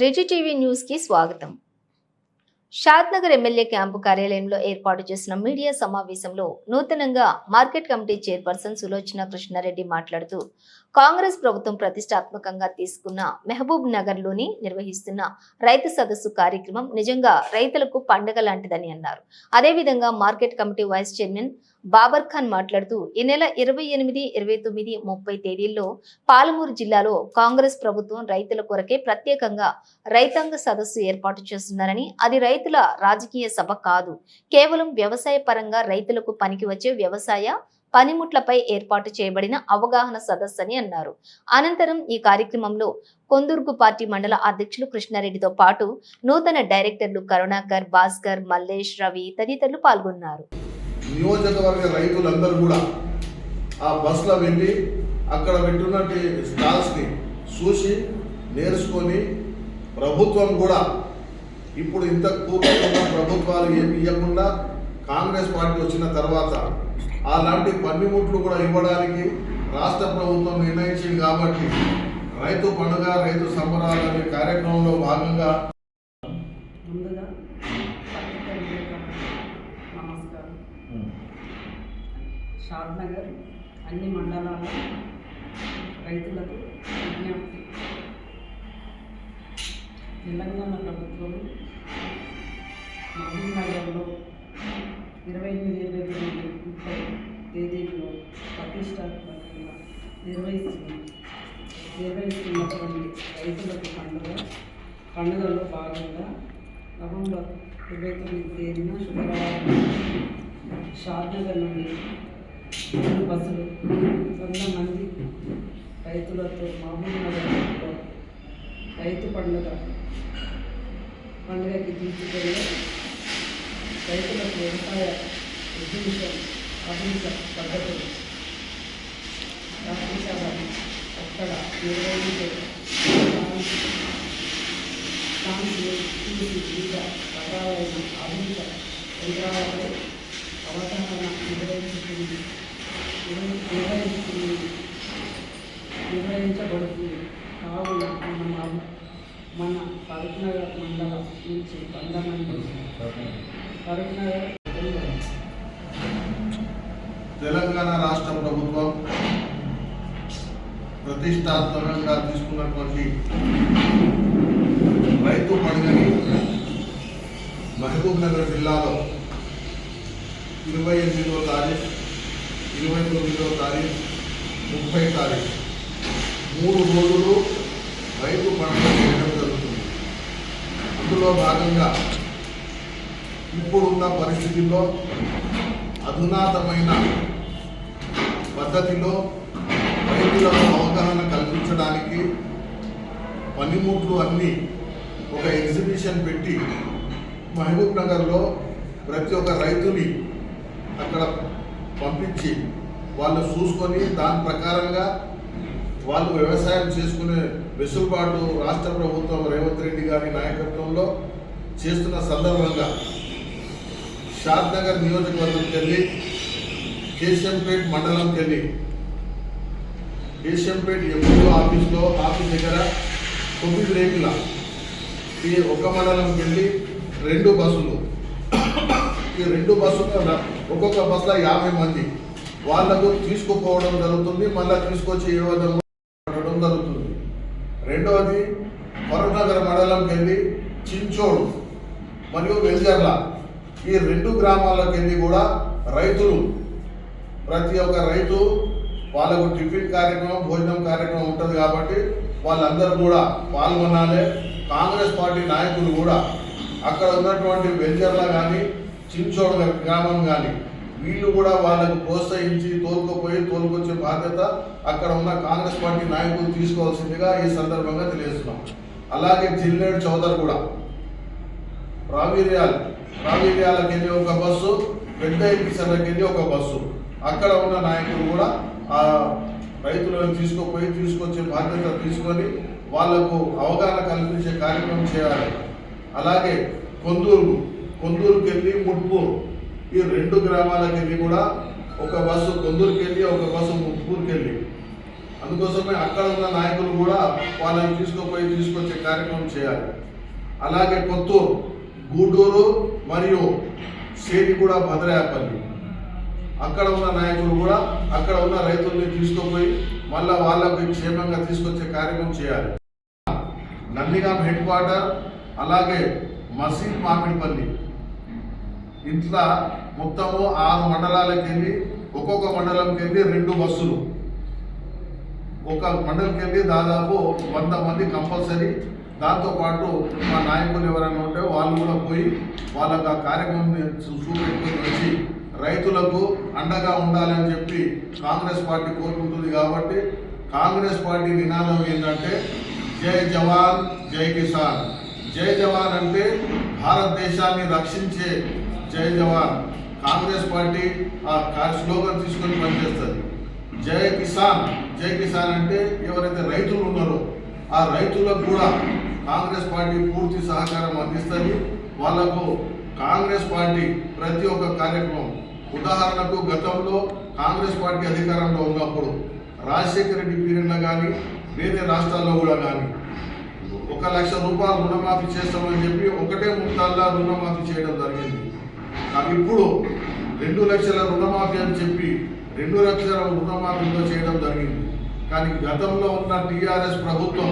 త్రిజీ TV న్యూస్కి స్వాగతం Shadnagar MLA camp కార్యాలయంలో ఏర్పాటు చేసిన మీడియా సమావేశంలో నూతనంగా market committee chairperson Sulochana Krishnareddy మాట్లాడుతూ కాంగ్రెస్ ప్రభుత్వం ప్రతిష్టాత్మకంగా తీసుకున్న మెహబూబ్ నగర్లోని నిర్వహిస్తున్న రైతు సదస్సు కార్యక్రమం నిజంగా రైతులకు పండగ లాంటిదని అన్నారు. అదేవిధంగా market committee vice chairman Babar Khan మాట్లాడుతూ ఈ నెల ఇరవై ఎనిమిది ఇరవై తొమ్మిది ముప్పై తేదీల్లో పాలమూరు జిల్లాలో కాంగ్రెస్ ప్రభుత్వం రైతుల కొరకే ప్రత్యేకంగా రైతాంగ సదస్సు ఏర్పాటు చేస్తున్నారని అది రైతుల రాజకీయ సభ కాదు. కేవలం వ్యవసాయ పరంగా రైతులకు పనికి వచ్చే వ్యవసాయ పనిముట్లపై ఏర్పాటు చేయబడిన అవగాహన సదస్సు అని అన్నారు. అనంతరం ఈ కార్యక్రమంలో కొందుర్గు పార్టీ మండల అధ్యక్షులు కృష్ణారెడ్డితో పాటు నూతన డైరెక్టర్లు కరుణాకర్ భాస్కర్ మల్లేష్ రవి తదితరులు పాల్గొన్నారు. నియోజకవర్గ రైతులందరూ కూడా ఆ బస్సులో వెళ్ళి అక్కడ పెట్టున్నటి స్టాల్స్ని చూసి నేర్చుకొని ప్రభుత్వం కూడా ఇప్పుడు ఇంత కూకుండా ప్రభుత్వాలు ఏమి ఇవ్వకుండా కాంగ్రెస్ పార్టీ వచ్చిన తర్వాత అలాంటి పన్నిముట్లు కూడా ఇవ్వడానికి రాష్ట్ర ప్రభుత్వం నిర్ణయించింది కాబట్టి రైతు పండుగ రైతు సంబరాలు అనే కార్యక్రమంలో భాగంగా షాద్నగర్ అన్ని మండలాల రైతులకు విజ్ఞప్తి. తెలంగాణ ప్రభుత్వం మహబూబ్ ఇరవై ఎనిమిది ఇరవై తొమ్మిది ముప్పై తేదీల్లో ప్రతిష్టాత్మకంగా నిర్వహిస్తుంది నిర్వహిస్తున్నటువంటి రైతులకు పండుగ పండుగలో భాగంగా నవంబర్ ఇరవై తొమ్మిది తేదీన శుక్రవారం షాద్నగర్ నుండి రెండు బస్సులు వంద మంది రైతులతో మామూలు రైతు పండుగ పండుగకి తీసుకెళ్ళి రైతులకు వ్యవసాయ ఉద్దేశం అభివృద్ధ పద్ధతులు రాత్రిశాలను అక్కడ నిర్వహించే శాంతి వివిధ రకాలైన ఆధునిక యంత్రాలపై అవగాహన నిర్వహించుతుంది నిర్వ- నిర్వహిస్తుంది నిర్వహించబడుతుంది కావున మన మా- మన కరీంనగర్ మండలం నుంచి వంద మంది కరీంనగర్ తెలంగాణ రాష్ట్ర ప్రభుత్వం ప్రతిష్టాత్మకంగా తీసుకున్నటువంటి రైతు పండుగని మహబూబ్ నగర్ జిల్లాలో ఇరవై ఎనిమిదో తారీఖు ఇరవై తొమ్మిదో తారీఖు ముప్పై తారీఖు. మూడు రోజులు రైతు పండుగ చేయడం జరుగుతుంది. అందులో భాగంగా ఇప్పుడున్న పరిస్థితుల్లో అధునాతమైన పద్ధతిలో రైతులకు అవగాహన కల్పించడానికి పనిముట్లు అన్నీ ఒక ఎగ్జిబిషన్ పెట్టి మహబూబ్ నగర్లో ప్రతి ఒక్క రైతుని అక్కడ పంపించి వాళ్ళు చూసుకొని దాని ప్రకారంగా వాళ్ళు వ్యవసాయం చేసుకునే వెసులుబాటు రాష్ట్ర ప్రభుత్వం రేవంత్ రెడ్డి గారి నాయకత్వంలో చేస్తున్న సందర్భంగా షాద్నగర్ నియోజకవర్గంకి వెళ్ళి కేశంపేట్ మండలంకి వెళ్ళి కేశంపేట్ ఎంపీఓ ఆఫీస్లో ఆఫీస్ దగ్గర తొమ్మిది రేకుల ఈ ఒక మండలంకి వెళ్ళి రెండు బస్సులు. ఈ రెండు బస్సులు ఒక్కొక్క బస్సులో యాభై మంది. వాళ్ళకు తీసుకుపోవడం జరుగుతుంది మళ్ళీ తీసుకొచ్చి ఇవ్వడం పెట్టడం జరుగుతుంది. రెండవది కరుణనగర్ మండలంకి వెళ్ళి చించోడు మరియు వెల్జర్ల. ఈ రెండు గ్రామాలకు వెళ్ళి కూడా రైతులు ప్రతి ఒక్క రైతు వాళ్ళకు టిఫిన్ కార్యక్రమం భోజనం కార్యక్రమం ఉంటుంది కాబట్టి వాళ్ళందరూ కూడా పాల్గొనాలి. కాంగ్రెస్ పార్టీ నాయకులు కూడా అక్కడ ఉన్నటువంటి వెంచర్ల కానీ చించోడ గ్రామం కానీ వీళ్ళు కూడా వాళ్ళకు ప్రోత్సహించి తోలుకుపోయి తోలుకొచ్చే బాధ్యత అక్కడ ఉన్న కాంగ్రెస్ పార్టీ నాయకులు తీసుకోవాల్సిందిగా ఈ సందర్భంగా తెలియజేస్తున్నాం. అలాగే జిల్లేడు చౌదర్ కూడా. రావీర్యాల్ రావీర్యాలకు వెళ్ళి ఒక బస్సు పెద్ద కిసర్లకు వెళ్ళి ఒక బస్సు. అక్కడ ఉన్న నాయకులు కూడా ఆ రైతులను తీసుకుపోయి తీసుకొచ్చే బాధ్యత తీసుకొని వాళ్ళకు అవగాహన కల్పించే కార్యక్రమం చేయాలి. అలాగే కొందూరు కొందూరుకి వెళ్ళి ముట్పూర్ ఈ రెండు గ్రామాలకు వెళ్ళి కూడా ఒక బస్సు కొందూరుకి వెళ్ళి ఒక బస్సు ముట్పూర్కి వెళ్ళి అందుకోసమే అక్కడ ఉన్న నాయకులు కూడా వాళ్ళని తీసుకుపోయి తీసుకొచ్చే కార్యక్రమం చేయాలి. అలాగే కొత్తూరు గూడూరు మరియు కూడా భద్రాయపల్లి. అక్కడ ఉన్న నాయకులు కూడా అక్కడ ఉన్న రైతుల్ని తీసుకుపోయి మళ్ళా వాళ్ళకి క్షేమంగా తీసుకొచ్చే కార్యక్రమం చేయాలి. నందిగాం హెడ్ క్వార్టర్ అలాగే మసీద్ మామిడిపల్లి. ఇంట్లో మొత్తము ఆరు మండలాలకు వెళ్ళి ఒక్కొక్క మండలంకి వెళ్ళి రెండు బస్సులు. ఒక మండలికి వెళ్ళి దాదాపు వంద మంది కంపల్సరీ. దాంతోపాటు మా నాయకులు ఎవరైనా ఉంటే వాళ్ళు కూడా పోయి వాళ్ళకి ఆ కార్యక్రమం చూపెట్టుకుని వచ్చి రైతులకు అండగా ఉండాలని చెప్పి కాంగ్రెస్ పార్టీ కోరుకుంటుంది కాబట్టి కాంగ్రెస్ పార్టీ నినాదం ఏంటంటే జై జవాన్ జై కిసాన్. జై జవాన్ అంటే భారతదేశాన్ని రక్షించే జై జవాన్. కాంగ్రెస్ పార్టీ ఆ స్లోగన్ తీసుకొని పనిచేస్తుంది. జై కిసాన్. జై కిసాన్ అంటే ఎవరైతే రైతులు ఉన్నారో ఆ రైతులకు కూడా కాంగ్రెస్ పార్టీ పూర్తి సహకారం అందిస్తుంది. వాళ్ళకు కాంగ్రెస్ పార్టీ ప్రతి ఒక్క కార్యక్రమం ఉదాహరణకు గతంలో కాంగ్రెస్ పార్టీ అధికారంలో ఉన్నప్పుడు రాజశేఖర రెడ్డి పీరియడ్లో కానీ వేరే రాష్ట్రాల్లో కూడా కానీ ఒక లక్ష రూపాయలు రుణమాఫీ చేస్తామని చెప్పి ఒకటే ముట్టాల్లో రుణమాఫీ చేయడం జరిగింది. కానీ ఇప్పుడు రెండు లక్షల రుణమాఫీ అని చెప్పి రెండు లక్షల రుణమాఫీలో చేయడం జరిగింది. కానీ గతంలో ఉన్న టీఆర్ఎస్ ప్రభుత్వం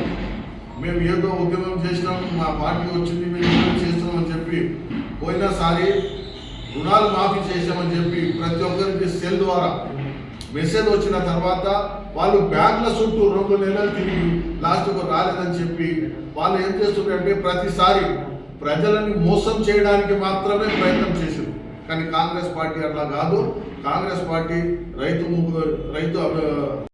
మేము ఏదో ఉద్యమం చేసినాం మా పార్టీ వచ్చింది మేము ఏదో చేస్తున్నామని చెప్పి పోయినసారి రుణాలు మాఫీ చేసామని చెప్పి ప్రతి ఒక్కరికి సెల్ ద్వారా మెసేజ్ వచ్చిన తర్వాత వాళ్ళు బ్యాంకుల చుట్టూ రెండు నెలలు తిరిగి లాస్ట్కు రాలేదని చెప్పి వాళ్ళు ఏం చేస్తున్నారంటే ప్రతిసారి ప్రజలని మోసం చేయడానికి మాత్రమే ప్రయత్నం చేశారు. కానీ కాంగ్రెస్ పార్టీ అట్లా కాదు. కాంగ్రెస్ పార్టీ రైతు రైతు